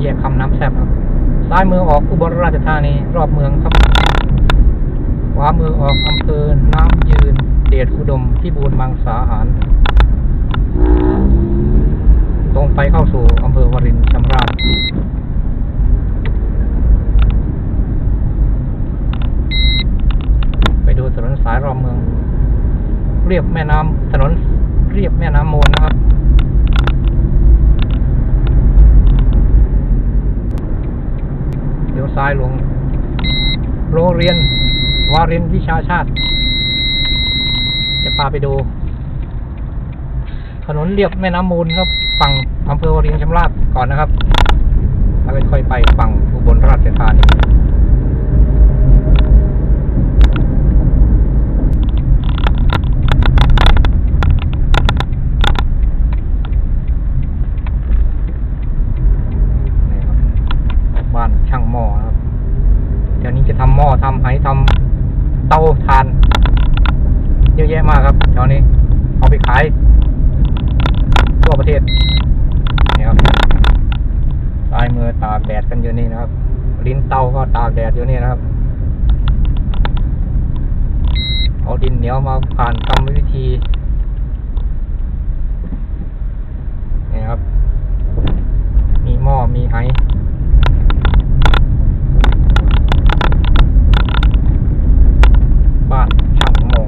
แยกคำน้ำแซบครับซ้ายมือออกอุบลราชธานีรอบเมืองครับ ขวามือออกอำเภอน้ำยืน เดชอุดมพิบูลมังสาหาร ตรงไปเข้าสู่อำเภอวรินชำราบไปดูถนนสายรอบเมือง เรียบแม่น้ำถนนเรียบแม่น้ำมูลนะครับ เดี๋ยว ซ้ายลง โรงเรียนวารินวิชาชาติ จะพาไปดู ถนนเรียบแม่น้ำมูลครับ ฝั่งอำเภอวารินชำราบก่อนนะครับแล้วค่อยไปฝั่งอุบลราชธานีครับบ้านช่างหม้อนะครับ เดี๋ยวนี้จะทำหม้อทำไหทำเตาถ่าน เยอะแยะมากครับแถวนี้ เอาไปขาย ทั่วประเทศ นี่ครับลายมือตากแดดกันอยู่นี่นะครับ ลิ้นเตาก็ตากแดดอยู่นี่นะครับ เอาดินเหนียวมาผ่านกรรมวิธีนี่ครับ มีหม้อมีไหบ้านช่างหม้อ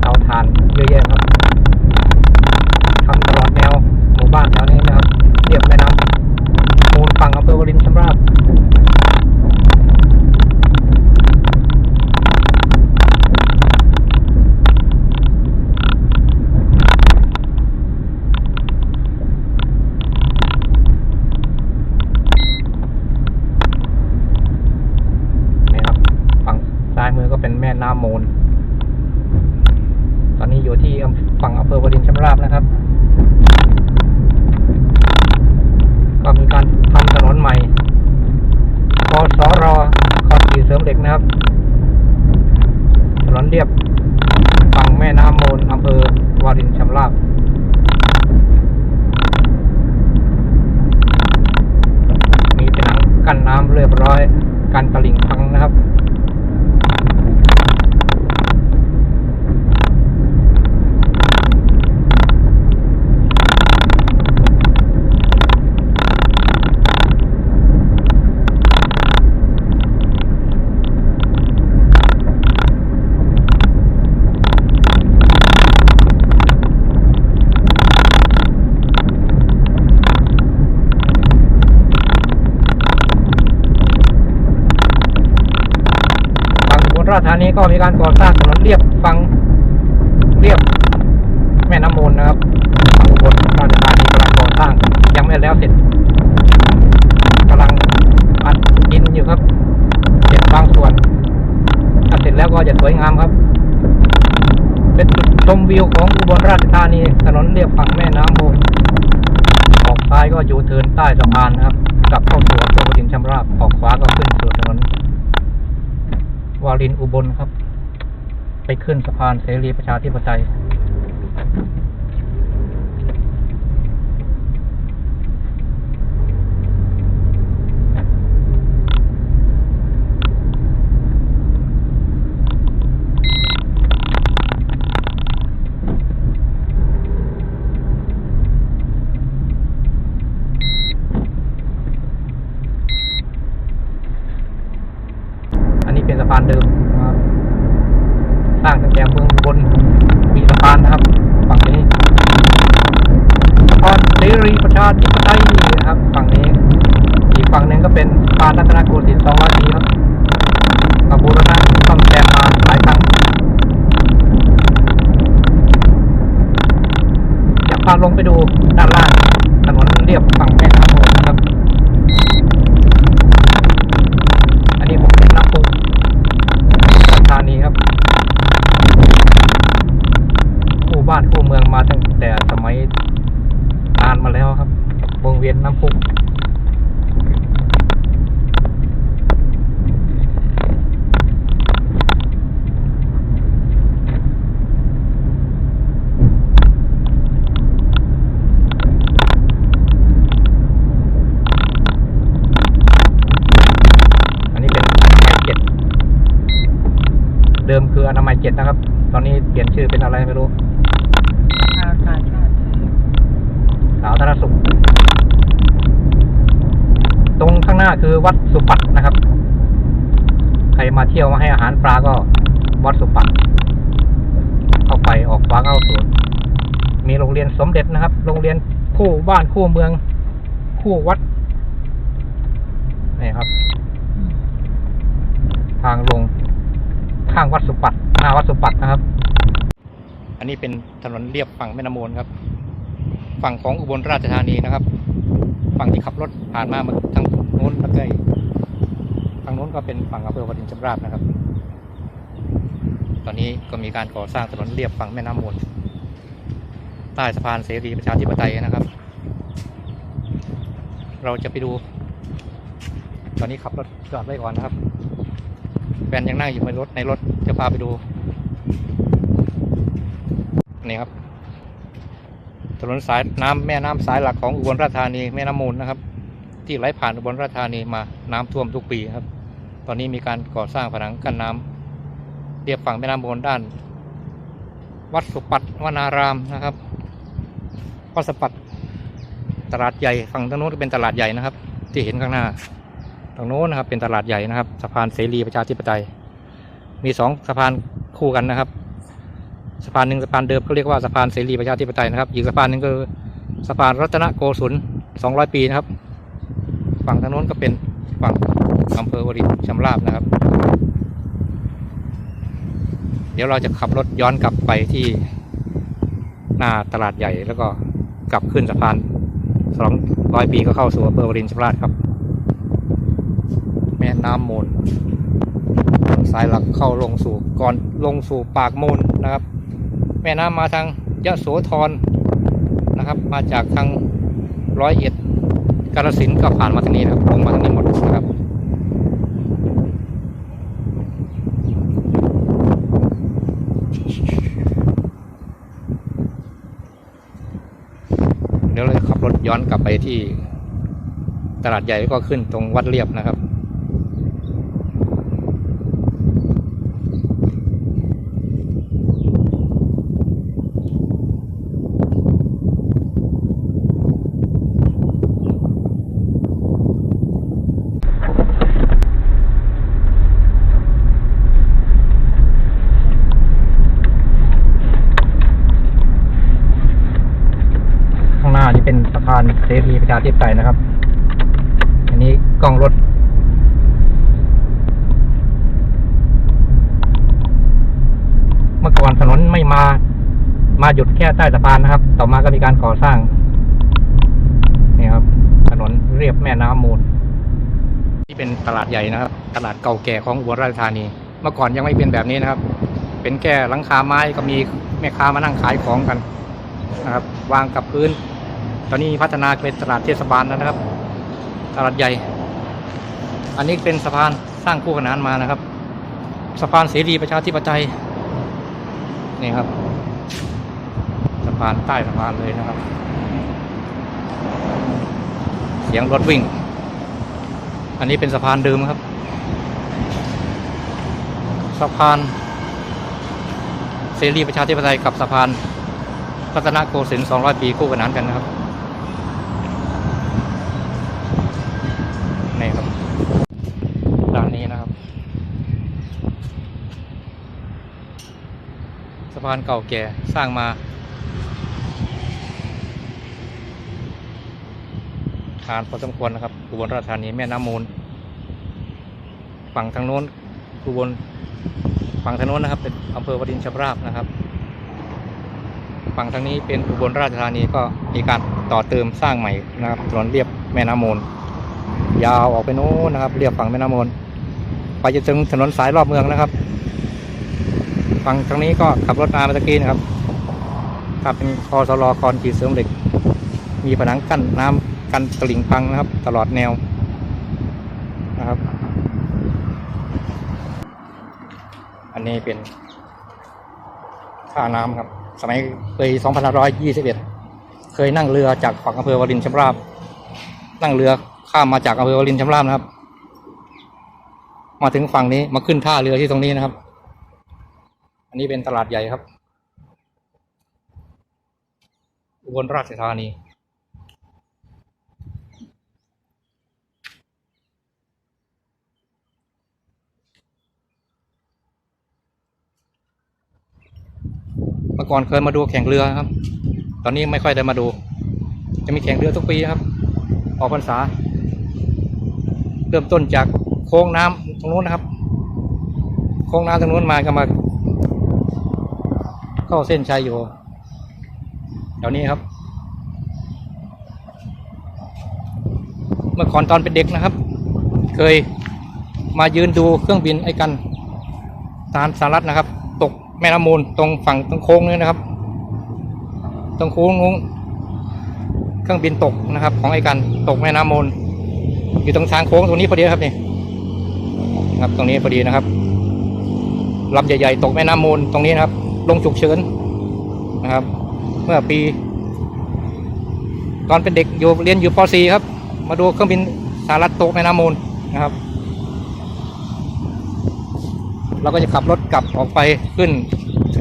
เตาถ่านเยอะแยะครับ ทำตลอดแนวหมู่บ้านแถวนี้นะครับเรียบแม่น้ำมูลฝั่งอำเภอวารินชำราบนี่ครับ ฝั่งซ้ายมือก็ เป็นแม่น้ำมูล ตอนนี้อยู่ที่ฝั่งอำเภอวารินชำราบนะครับ ก็มีการทำถนนใหม่กสรคอนกรีตเสริมเหล็กนะครับ ถนนเรียบฝั่งแม่น้ำมูลอำเภอวารินชำราบมีเป็นหนังกั้นน้ำเรียบร้อย กันตลิ่งพังนะครับ ฝั่งอุบล ราชธานีก็มีการก่อสร้างถนนเรียบฝั่งเรียบแม่น้ำมูลนะครับฝั่งอุบลราชธานีกำลังก่อสร้าง ยังไม่แล้วเสร็จกำลังอัดดินอยู่ครับเสร็จบางส่วนถ้าเสร็จแล้วก็จะสวยงามครับ เป็นจุดชมวิวของอุบลราชธานีถนนเรียบฝั่งแม่น้ำมูลออกซ้ายก็อยู่เทินใต้สะพานนะครับกลับเข้าสู่อำเภอวารินชำราบออกขวาก็ขึ้นสู่ถนน วารินอุบลครับ ไปขึ้นสะพานเสรีประชาธิปไตย อันนี้เป็นสะพานเดิมนะครับ สร้างตั้งแต่เมืองอุบนมีสะพานนะครับ ฝั่งนี้สะพานเสรีประชาธิปไตยนะครับ ฝั่งนี้ อีกฝั่งหนึ่งก็เป็นสะพานรัตนโกสินทร์200ปีครับกับบูรณะซ่อมแซมมาหลายครั้งจะพาลงไปดูด้านล่างถนนเรียบฝั่งแม่น้ำมูลนะครับ อันนี้ผมเป็นนักปลูกธานีครับ คู่บ้านคู่เมืองมาตั้งแต่สมัยนานมาแล้วครับ วง เวียนน้ำพุ อันนี้เป็นอนามัยเจ็ด เดิม คืออนามัยเจ็ดนะครับ ตอนนี้เปลี่ยนชื่อเป็นอะไรไม่รู้อาคาชาติสาธารณสุข ตรงข้างหน้าคือวัดสุปัตนะครับ ใครมาเที่ยวมาให้อาหารปลาก็วัดสุปัตเข้าไปออกขวาเข้าสวนมีโรงเรียนสมเด็จนะครับ โรงเรียนคู่บ้านคู่เมือง คู่วัดนี่ครับ ทางลง ข้างวัดสุปัตหน้าวัดสุปัตนะครับ อันนี้เป็นถนนเรียบฝั่งแม่น้ำมูลครับ ฝั่งของอุบลราชธานีนะครับ ฝั่งที่ขับรถผ่านมามาทางโน้นแล้วก็ทางโน้นก็เป็นฝั่งอำเภอวารินชำราบนะครับ ตอนนี้ก็มีการก่อสร้างถนนเรียบฝั่งแม่น้ำมูลใต้สะพานเสรีประชาธิปไตยนะครับ เราจะไปดู ตอนนี้ขับรถจอดไว้ก่อนนะครับ ฟนยังนั่งอยู่ในรถในรถจะพาไปดู นี่ครับ ถนนสายน้ำแม่น้ำสายหลักของอุบลราชธานีแม่น้ำมูลนะครับ ที่ไหลผ่านอุบลราชธานีมาน้ำท่วมทุกปีครับ ตอนนี้มีการก่อสร้างผนังกั้นน้ำเรียบฝั่งแม่น้ำมูลด้าน วัดสุปัตวนารามนะครับวัดสุปัตตลาดใหญ่ฝั่งทางโน้นเป็นตลาดใหญ่นะครับ ที่เห็นข้างหน้า ตรงโน้นนะครับเป็นตลาดใหญ่นะครับสะพานเสรีประชาธิปไตย มีสองสะพานคู่กันนะครับสะพานหนึ่งสะพานเดิมก็เรียกว่าสะพานเสรีประชาธิปไตยนะครับอีกสะพานหนึ่งคือสะพานรัตนโกสุน200 ปีนะครับ ฝั่งทางโน้นก็เป็นฝั่งอำเภอวรินชำราบนะครับ เดี๋ยวเราจะขับรถย้อนกลับไปที่หน้าตลาดใหญ่แล้วก็กลับขึ้นสะพาน200 ปีก็เข้าสู่อำเภอวรินชำราบครับ น้ำมูล สายหลักเข้าลงสู่ก่อนลงสู่ปากมูลนะครับ แม่น้ำมาทางยะโสธรนะครับ มาจากทางร้อยเอ็ดกาฬสินก็ผ่านมาทางนี้นะครับลงมาทางนี้หมดนะครับเดี๋ยวเราขับรถย้อนกลับไปที่ตลาดใหญ่แล้วก็ขึ้นตรงวัดเรียบนะครับ ข้างหน้านี่เป็นสะพาน เสรีประชาธิปไตยนะครับ อันนี้กล้องรถ เมื่อก่อนถนนไม่มา มาหยุดแค่ใต้สะพานนะครับ ต่อมาก็มีการก่อสร้าง นี่ครับ ถนนเรียบแม่น้ำมูล ที่เป็นตลาดใหญ่นะครับ ตลาดเก่าแก่ของอุบลราชธานี เมื่อก่อนยังไม่เป็นแบบนี้นะครับ เป็นแค่หลังคาไม้ก็มีแม่ค้ามานั่งขายของกันนะครับ วางกับพื้น ตอนนี้พัฒนาเป็นตลาดเทศบาลแล้วนะครับ ตลาดใหญ่ อันนี้เป็นสะพานสร้างคู่ขนานมานะครับ สะพานเสรีประชาธิปไตยนี่ครับสะพานใต้สะพานเลยนะครับ เสียงรถวิ่ง อันนี้เป็นสะพานเดิมครับ สะพานเสรีประชาธิปไตยกับสะพานรัตนโกสินทร์200 ปีคู่ขนานกันนะครับ นี่ครับด้านนี้นะครับ สะพานเก่าแก่สร้างมาทานพอสมควรนะครับอุบลราชธานีแม่น้ำมูล ฝั่งทางโน้นอุบลฝั่งทางโน้นนะครับ เป็นอำเภอวดินชำราบนะครับ ฝั่งทางนี้เป็นอุบลราชธานีก็มีการต่อเติมสร้างใหม่นะครับถนนเรียบแม่น้ำมูล ยาวออกไปโน้นนะครับ เรียบฝั่งแม่น้ำมูลไปจนถึงถนนสายรอบเมืองนะครับ ฝั่งทางนี้ก็ขับรถมาเมื่อกี้นะครับถ้าเป็นคอสลอคอนขีดเสริมเหล็ก มีผนังกั้นน้ำกันตลิ่งพังนะครับ ตลอดแนวนะครับ อันนี้เป็นท่าน้ำครับ สมัยปี2521 เคยนั่งเรือจากฝั่งอำเภอวารินชำราบ นั่งเรือ ข้ามมาจากอำเภอวารินชำราบนะครับ มาถึงฝั่งนี้มาขึ้นท่าเรือที่ตรงนี้นะครับ อันนี้เป็นตลาดใหญ่ครับอุบลราชธานีเมื่อก่อนเคยมาดูแข่งเรือครับ ตอนนี้ไม่ค่อยได้มาดู จะมีแข่งเรือทุกปีครับ ออกพรรษา เริ่มต้นจากโค้งน้ำตรงนู้นนะครับ โค้งน้ำตรงนู้นมาก็มา เข้าเส้นชัยอยู่แถวนี้ครับ เมื่อก่อนตอนเป็นเด็กนะครับ เคยมายืนดูเครื่องบินไอ้กันตามสหรัฐนะครับ ตกแม่น้ำมูลตรงฝั่งตรงโค้งนี้นะครับ ตรงโค้งนู้นเครื่องบินตกนะครับ ของไอ้กันตกแม่น้ำมูล อยู่ตรงทางโค้งตรงนี้พอดีครับนี่ครับตรงนี้พอดีนะครับลำใหญ่ๆตกแม่น้ำมูลตรงนี้นะครับ ลงฉุกเฉินนะครับ เมื่อปี ตอนเป็นเด็กอยู่เรียนอยู่ป .4 ครับ มาดูเครื่องบินสหรัฐตกแม่น้ำมูลนะครับ เราก็จะขับรถกลับออกไปขึ้น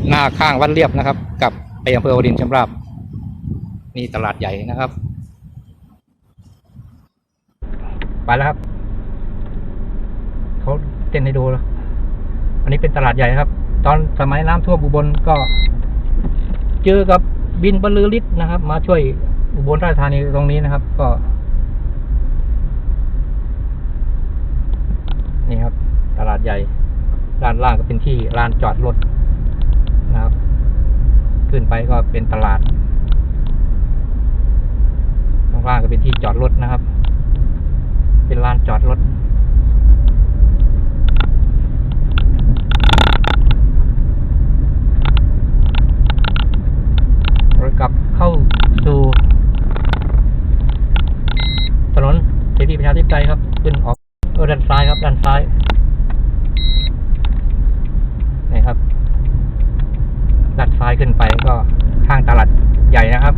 หน้าข้างวัดเรียบนะครับ กลับไปอำเภอวดินชำราบนี่ตลาดใหญ่นะครับ ไป แล้วครับเขาเต้นให้ดูแล้วอันนี้เป็นตลาดใหญ่ครับ ตอนสมัยน้ำท่วมอุบลก็ เจอกับบินบรรลือฤทธิ์นะครับ มาช่วยอุบลราชธานีตรงนี้นะครับ ก็ นี่ครับ ตลาดใหญ่ด้านล่างก็เป็นที่ลานจอดรถนะครับ ขึ้นไปก็เป็นตลาดข้างล่างก็เป็นที่จอดรถนะครับ เป็นลานจอดรถรถกลับเข้าสู่ ถนนเสรีประชาธิปไตยครับ ขึ้นออกเออด้านซ้ายครับ ด้านซ้ายนี่ครับด้านซ้ายขึ้นไปก็ข้างตลาดใหญ่นะครับ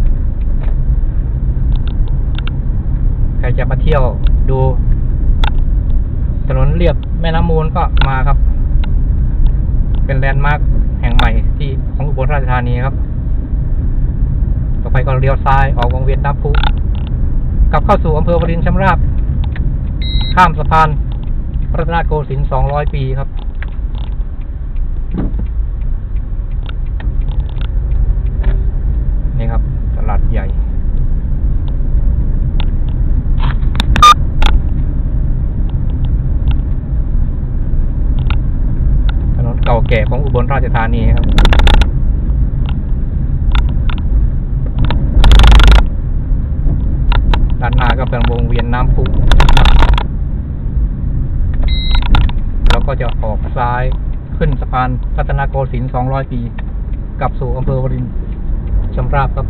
ใครจะมาเที่ยว ดูถนนเรียบแม่น้ำมูลก็มาครับ เป็นแลนด์มาร์คแห่งใหม่ที่ของอุบลราชธานีครับ ต่อไปก็เลี้ยวซ้ายออกวงเวียนน้ำพุกลับเข้าสู่อำเภอวรินชำราบ ข้ามสะพานรัตนโกสินทร์200 ปีครับนี่ครับ ตลาดใหญ่ ถนนเก่แก่ของอุบลราชธานีครับด้านหน้าก็เป็นวงเวียนน้ำพุแล้วก็จะออกซ้ายขึ้นสะพานรัตนโกสินทร์200 ปี กลับสู่อำเภอวรินทร์ชำราบครับ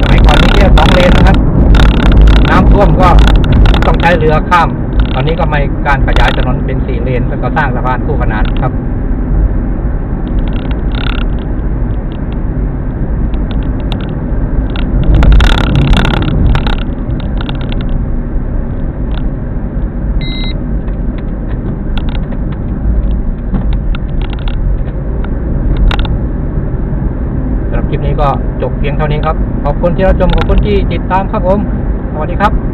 สมัยก่อนมีแค่สองเลนนะครับ น้ำท่วมก็ต้องใช้เรือข้าม ตอ นี้ก็ไมีการขยายถนนเป็นสี่เลนแล้วก็สร้างสะพานคู่ขนานครับสำหรับคลิปนี้ก็จบเพียงเท่านี้ครับ ขอบคุณที่รับชม ขอบคุณที่ติดตามครับผม สวัสดีครับ